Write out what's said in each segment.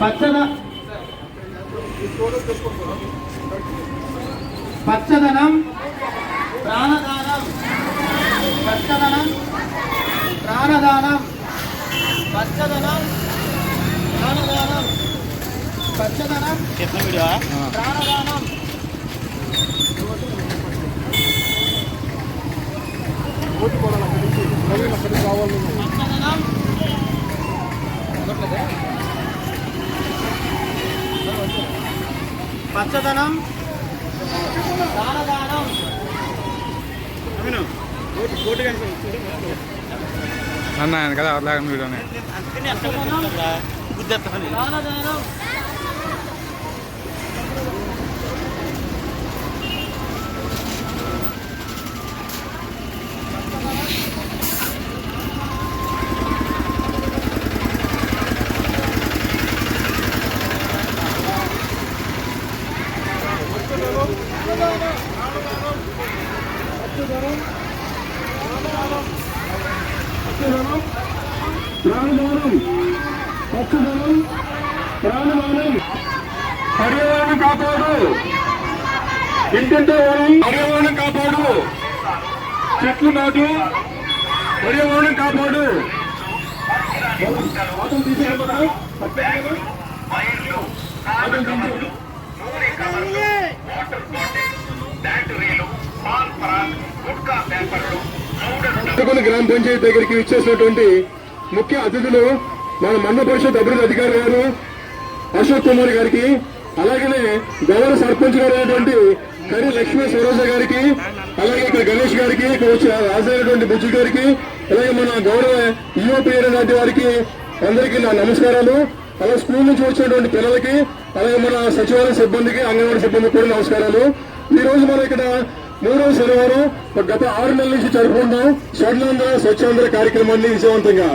పచ్చద పచ్చదనం ప్రాణదానం. పచ్చదనం ప్రాణదానం. పచ్చదనం ప్రాణదానం. పచ్చదనం ప్రాణదానం. పచ్చదనం పచ్చదనం ప్రాణదానం అన్న ఆయన కదా అలాగే వీడియోనే. ప్రాణదానం ప్రాణదానం పచ్చదనం ప్రాణదానం పర్యావరణం కాపాడు. ఇంటింటే వరం పర్యావరణం కాపాడు. చెట్లు నాటు. పర్యావరణం కాపాడు. గ్రామ పంచాయతీ దగ్గరికి ఇచ్చేసినటువంటి ముఖ్య అతిథులు మన మండల పరిషత్ అభివృద్ధి అధికారి గారు అశోక్ కుమార్ గారికి అలాగనే గౌరవ సర్పంచ్ గారు అయినటువంటి కరి లక్ష్మీ సరోజ గారికి అలాగే ఇక్కడ గణేష్ గారికి ఇక్కడ వచ్చిన హాజరైనటువంటి బుజ్జి గారికి అలాగే మన గౌరవ యువపీ లాంటి వారికి అందరికీ నా నమస్కారాలు. అలాగే స్కూల్ నుంచి వచ్చినటువంటి పిల్లలకి అలాగే మన సచివాలయ సిబ్బందికి అంగన్వాడీ సిబ్బందికి కూడా నమస్కారాలు. ఈ రోజు మనం ఇక్కడ మూడవ శనివారం గత ఆరు నెలల నుంచి జరుపుకుంటాం స్వర్ణాంధ్ర స్వచ్ఛాంధ్ర కార్యక్రమాన్ని విజయవంతంగా.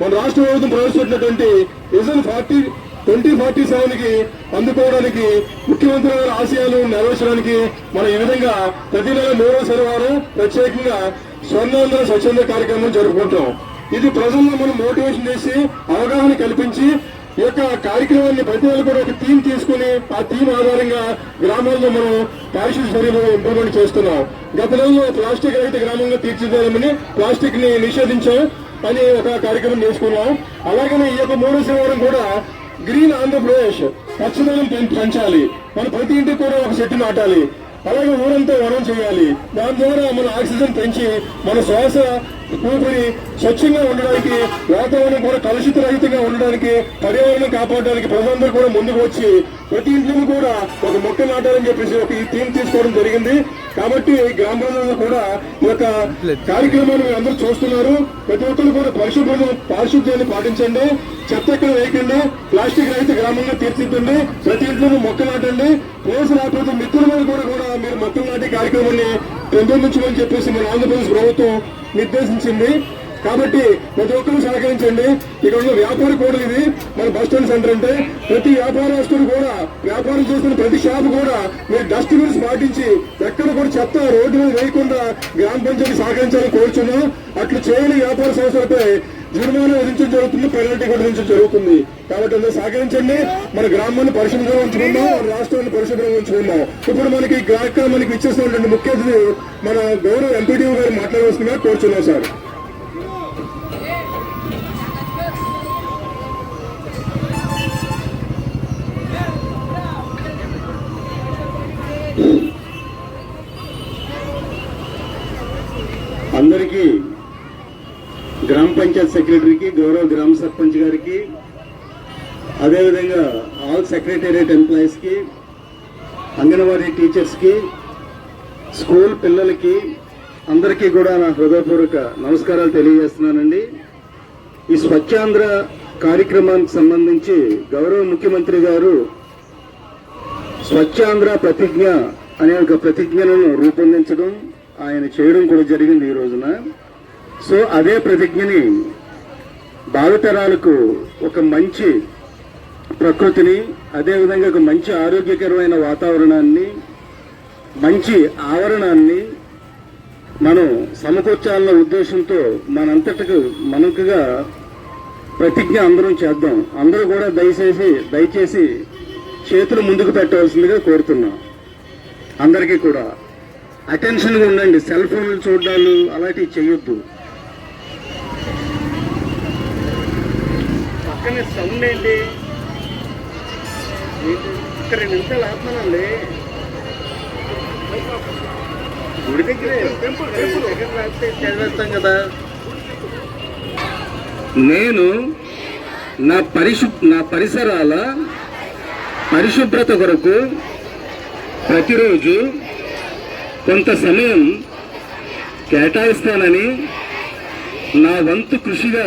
మన రాష్ట్ర ప్రభుత్వం ప్రవేశపెట్టినటువంటి విజన్ ఫార్టీ ట్వంటీ ఫార్టీ సెవెన్కి అందుకోవడానికి ముఖ్యమంత్రి గారి ఆశయాలు నెరవేర్చడానికి మనం ఈ విధంగా ప్రతి నెల మూడో శనివారం ప్రత్యేకంగా స్వర్ణాంధ్ర స్వచ్ఛంద కార్యక్రమం జరుపుకుంటాం. ఇది ప్రజల్లో మనం మోటివేషన్ చేసి అవగాహన కల్పించి ఈ యొక్క కార్యక్రమాన్ని ప్రతి నెల కూడా ఒక థీమ్ తీసుకుని ఆ థీమ్ ఆధారంగా గ్రామాల్లో మనం పారిశుద్ధ చర్యలు ఇంప్లిమెంట్ చేస్తున్నాం. గత నెలలో ప్లాస్టిక్ రహిత గ్రామంగా తీర్చిదిద్దామని ప్లాస్టిక్ని నిషేధించాం అని ఒక కార్యక్రమం చేసుకున్నాం. అలాగనే ఈ యొక్క మూడో శనివారం కూడా గ్రీన్ ఆంధ్రప్రదేశ్ పచ్చదనం పెంచాలి. మన ప్రతి ఇంటికి కూడా ఒక చెట్టు నాటాలి. అలాగే ఊరంతా వనం చేయాలి. దాని ద్వారా మన ఆక్సిజన్ పెంచి మన శ్వాస ఊపిరి స్వచ్ఛంగా ఉండడానికి వాతావరణం కూడా కలుషిత రహితంగా ఉండడానికి పర్యావరణం కాపాడడానికి ప్రజలందరూ కూడా ముందుకు వచ్చి ప్రతి ఇంట్లో కూడా ఒక మొక్క నాటాలని చెప్పేసి ఒక ఈ థీమ్ తీసుకోవడం జరిగింది. కాబట్టి గ్రామ కూడా ఈ యొక్క కార్యక్రమాన్ని అందరూ చూస్తున్నారు. ప్రతి ఒక్కరు కూడా పరిశుభ్రం పారిశుద్ధ్యాన్ని పాటించండి. చెత్త ఎక్కడ వేయకండి ప్లాస్టిక్ రహిత గ్రామంగా తీర్చిద్దండి. ప్రతి ఇంట్లోనూ మొక్క నాటండి. ప్లేస్ రాకపోతే మిత్రుల మీద కూడా కూడా మొత్తం నాటి కార్యక్రమాన్ని పెంపొందించమని చెప్పేసి మన ఆంధ్రప్రదేశ్ ప్రభుత్వం నిర్దేశించింది. కాబట్టి ప్రతి ఒక్కరూ సహకరించండి. ఇక్కడ ఉన్న వ్యాపార కోడలు ఇది. మన బస్ స్టాండ్ సెంటర్ అంటే ప్రతి వ్యాపారస్తుడు కూడా వ్యాపారం చేస్తున్న ప్రతి షాప్ కూడా మీరు డస్ట్ బిన్స్ పాటించి ఎక్కడ కూడా చెత్త రోడ్డు మీద వేయకుండా గ్రామ పంచాయతీ సహకరించాలని కోరుచున్నాం. అట్లు చేయని వ్యాపార సంస్థలపై జరిమానా విధించడం జరుగుతుంది పెనాల్టీ కూడా విధించడం జరుగుతుంది. కాబట్టి అందరూ సహకరించండి. మన గ్రామాన్ని పరిశుభ్రంగా ఉంచుకుందాం మన రాష్ట్రాన్ని పరిశుభ్రంగా ఉంచుకుందాం ఇప్పుడు మనకి ఇక్కడ మనకి ఇచ్చేసినటువంటి ముఖ్య అతిథి మన గౌరవ ఎంపీడీ గారు మాట్లాడవలసిందిగా కోరుచున్నాం సార్. పంచాయత్ సెక్రటరీకి గౌరవ గ్రామ సర్పంచ్ గారికి అదేవిధంగా ఆల్ సెక్రటేరియట్ ఎంప్లాయీస్కి అంగన్వాడీ టీచర్స్కి స్కూల్ పిల్లలకి అందరికీ కూడా నా హృదయపూర్వక నమస్కారాలు తెలియజేస్తున్నానండి. ఈ స్వచ్ఛాంధ్ర కార్యక్రమానికి సంబంధించి గౌరవ ముఖ్యమంత్రి గారు స్వచ్ఛాంధ్ర ప్రతిజ్ఞ అనే ఒక ప్రతిజ్ఞలను రూపొందించడం ఆయన చేయడం కూడా జరిగింది ఈ రోజున. సో అదే ప్రతిజ్ఞని భావితరాలకు ఒక మంచి ప్రకృతిని అదేవిధంగా ఒక మంచి ఆరోగ్యకరమైన వాతావరణాన్ని మంచి ఆవరణాన్ని మనం సమకూర్చాలన్న ఉద్దేశంతో మనంతటకు మనకుగా ప్రతిజ్ఞ అందరం చేద్దాం. అందరూ కూడా దయచేసి దయచేసి చేతులు ముందుకు పెట్టవలసిందిగా కోరుతున్నా. అందరికీ కూడా. అటెన్షన్గా ఉండండి. సెల్ ఫోన్లు చూడాలు అలాంటివి చేయొద్దు. పక్కనే సౌండ్ ఏంటి? ఒక రెండు నిమిషాలు ఆత్మనండి గుడి దగ్గరే దగ్గర రాస్తే చదివేస్తాం కదా. నేను నా పరిశు నా పరిసరాల పరిశుభ్రత కొరకు ప్రతిరోజు కొంత సమయం కేటాయిస్తానని నా వంతు కృషిగా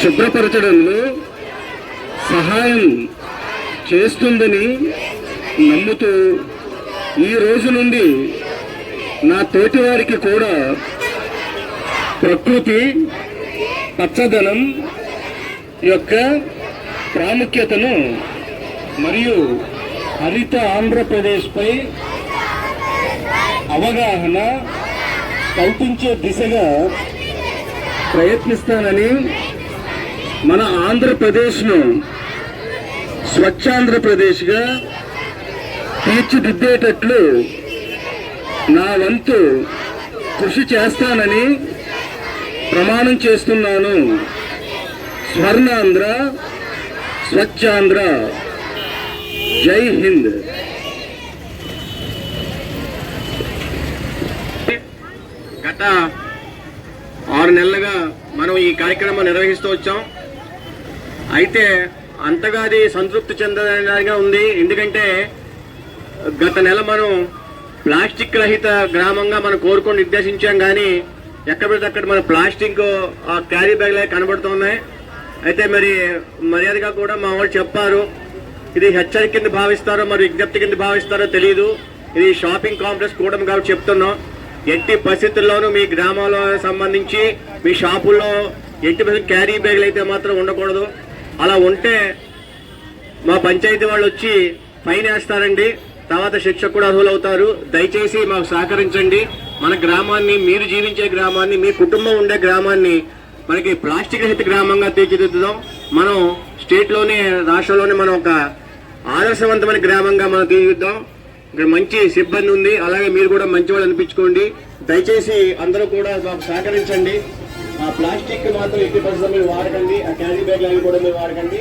శుభ్రపరచడంలో సహాయం చేస్తుందని నమ్ముతూ ఈ రోజు నుండి నా తోటి వారికి కూడా ప్రకృతి పచ్చదనం యొక్క ప్రాముఖ్యతను మరియు హరిత ఆంధ్రప్రదేశ్పై అవగాహన కల్పించే దిశగా ప్రయత్నిస్తానని మన ఆంధ్రప్రదేశ్ను స్వచ్ఛాంధ్రప్రదేశ్గా తీర్చిదిద్దేటట్లు నా వంతు కృషి చేస్తానని ప్రమాణం చేస్తున్నాను. స్వర్ణాంధ్ర స్వచ్ఛాంధ్ర. జై హింద్. గత ఆరు నెలలుగా మనం ఈ కార్యక్రమం నిర్వహిస్తూ వచ్చాం. అయితే అంతగా అది సంతృప్తి చెందడానికి ఉంది. ఎందుకంటే గత నెల మనం ప్లాస్టిక్ రహిత గ్రామంగా మనం కోరుకొని నిర్దేశించాం కానీ ఎక్కడ పడితే అక్కడ మన ప్లాస్టిక్ ఆ క్యారీ బ్యాగ్లే కనబడుతున్నాయి అయితే మరి మర్యాదగా కూడా మా వాళ్ళు చెప్పారు. ఇది హెచ్చరిక కింద భావిస్తారో మరి విజ్ఞప్తి కింద భావిస్తారో తెలియదు ఇది షాపింగ్ కాంప్లెక్స్ కూడా కాబట్టి చెప్తున్నాం. ఎట్టి పరిస్థితుల్లోనూ మీ గ్రామాల సంబంధించి మీ షాపుల్లో ఎట్టి పరిస్థితులు క్యారీ బ్యాగులు అయితే మాత్రం ఉండకూడదు. అలా ఉంటే మా పంచాయతీ వాళ్ళు వచ్చి ఫైన్ వేస్తారండి. తర్వాత శిక్ష కూడా అర్హులవుతారు. దయచేసి మాకు సహకరించండి. మన గ్రామాన్ని మీరు జీవించే గ్రామాన్ని మీ కుటుంబం ఉండే గ్రామాన్ని మనకి ప్లాస్టిక్ రహిత గ్రామంగా తీర్చిదిద్దుదాం. మనం స్టేట్లోనే రాష్ట్రంలోనే మనం ఒక ఆదర్శవంతమైన గ్రామంగా మనం తీర్చిద్దాం ఇక్కడ మంచి సిబ్బంది ఉంది. అలాగే మీరు కూడా మంచి వాళ్ళు అనిపించుకోండి. దయచేసి అందరూ కూడా మాకు సహకరించండి. ఆ ప్లాస్టిక్ మాత్రం ఎట్టి పరిస్థితుల్లో మీరు వాడకండి ఆ క్యారీ బ్యాగ్ అవి కూడా మీరు వాడకండి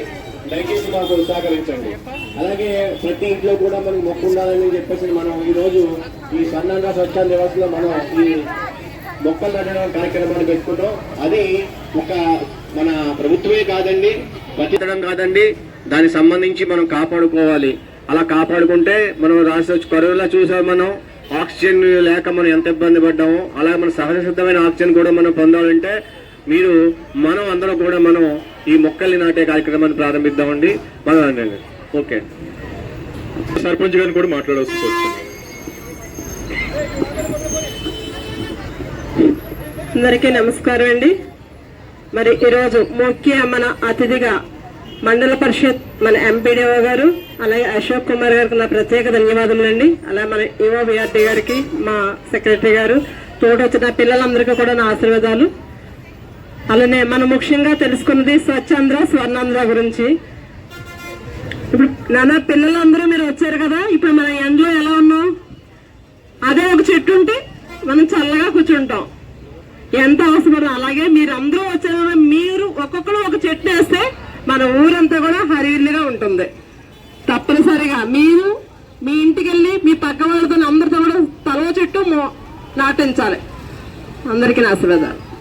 దయచేసి మాకు సహకరించండి. అలాగే ప్రతి ఇంట్లో కూడా మనకు మొక్కు ఉండాలని చెప్పేసి మనం ఈ రోజు ఈ సన్నాంధ్ర స్వచ్ఛంద వ్యవస్థలో మనం ఈ మొక్కలు నాటడం కార్యక్రమాన్ని పెట్టుకుంటాం. అది ఒక మన ప్రభుత్వమే కాదండి బతికడం కాదండి దానికి సంబంధించి మనం కాపాడుకోవాలి. అలా కాపాడుకుంటే మనం రాష్ట్ర కరువులా చూసాం మనం ఆక్సిజన్ లేక మనం ఎంత ఇబ్బంది పడ్డామో అలాగే మన సహజ సిద్ధమైన ఆక్సిజన్ కూడా మనం పొందాలంటే మీరు మనం అందరం కూడా మనం ఈ మొక్కల్ని నాటే కార్యక్రమాన్ని ప్రారంభిద్దామండి. మనం ఓకే. సర్పంచ్ గారిని కూడా మాట్లాడవలసి వచ్చింది అందరికీ నమస్కారం అండి. మరి ఈరోజు ముఖ్య మన అతిథిగా మండల పరిషత్ మన ఎంపీడీఓ గారు అలాగే అశోక్ కుమార్ గారికి నా ప్రత్యేక ధన్యవాదములండి. అలాగే మన ఈఓ విఆర్టీ గారికి మా సెక్రటరీ గారు తోడు వచ్చిన పిల్లలందరికీ కూడా నా ఆశీర్వాదాలు. అలానే మనం ముఖ్యంగా తెలుసుకున్నది స్వచ్ఛాంధ్ర స్వర్ణాంధ్ర గురించి. ఇప్పుడు నాన్న పిల్లలందరూ మీరు వచ్చారు కదా? ఇప్పుడు మన ఎండలో ఎలా ఉన్నాం? అదే ఒక చెట్టు ఉంటే మనం చల్లగా కూర్చుంటాం. ఎంత అవసరం అలాగే మీరు అందరూ వచ్చారు మీరు ఒక్కొక్కరు ఒక చెట్టు వేస్తే మన ఊరంతా కూడా హరివిల్లిగా ఉంటుంది. తప్పనిసరిగా. మీరు మీ ఇంటికి వెళ్ళి మీ పక్క వాళ్ళతో అందరితో కూడా తలవ చెట్టు నాటించాలి. అందరికీ నా ఆశీర్వాదాలు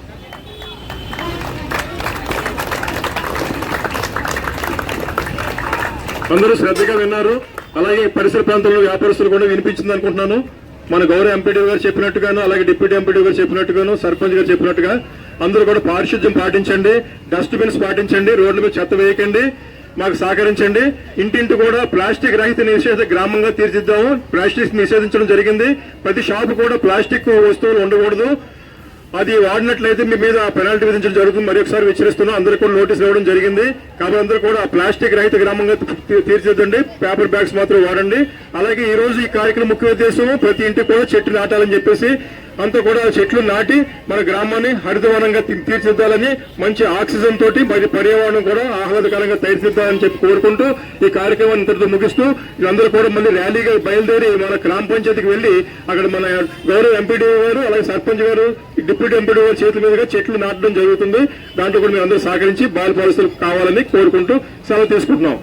అందరూ శ్రద్ధగా విన్నారు. అలాగే పరిసర ప్రాంతంలో వ్యాపారస్తులు కూడా వినిపించింది అనుకుంటున్నాను. మన గౌరవ ఎంపీడీ గారు చెప్పినట్టుగాను అలాగే డిప్యూటీ ఎంపీడీ గారు చెప్పినట్టుగాను సర్పంచ్ గారు చెప్పినట్టుగా అందరూ కూడా పారిశుద్ధ్యం పాటించండి డస్ట్బిన్స్ పాటించండి రోడ్ల మీద చెత్త వేయకండి మాకు సహకరించండి. ఇంటింటి కూడా ప్లాస్టిక్ రహిత నిషేధ గ్రామంగా తీర్చిద్దాము. ప్లాస్టిక్ నిషేధించడం జరిగింది. ప్రతి షాపు కూడా ప్లాస్టిక్ వస్తువులు ఉండకూడదు. అది వాడినట్లయితే మీ మీద పెనాల్టీ విధించడం జరుగుతుంది. మరి ఒకసారి హెచ్చరిస్తున్నాం అందరూ కూడా నోటీస్ ఇవ్వడం జరిగింది. కాబట్టి అందరూ కూడా ప్లాస్టిక్ రహిత గ్రామంగా తీ- తీర్చిదిద్దండి. పేపర్ బ్యాగ్స్ మాత్రం వాడండి. అలాగే ఈ రోజు ఈ కార్యక్రమం ముఖ్య ఉద్దేశం ప్రతి ఇంటికి కూడా చెట్టు నాటాలని చెప్పేసి అంతా కూడా చెట్లు నాటి మన గ్రామాన్ని హరితవనంగా తీర్చిద్దాలని తీర్చిదిద్దాలని మంచి ఆక్సిజన్ తోటి మరి పర్యావరణం కూడా ఆహ్లాదకరంగా తీర్చిద్దాలని చెప్పి కోరుకుంటూ ఈ కార్యక్రమాన్ని ఇంతటితో ముగిస్తూ అందరూ కూడా మళ్ళీ ర్యాలీగా బయలుదేరి మన గ్రామ పంచాయతీకి వెళ్ళి అక్కడ మన గౌరవ ఎంపీడీ గారు అలాగే సర్పంచ్ గారు డిప్యూటీ ఎంపీడీ గారు చేతుల మీదుగా చెట్లు నాటడం జరుగుతుంది. దాంట్లో కూడా మీరు అందరూ సహకరించి బాల పాలసీలు కావాలని కోరుకుంటూ సెలవు తీసుకుంటున్నాం.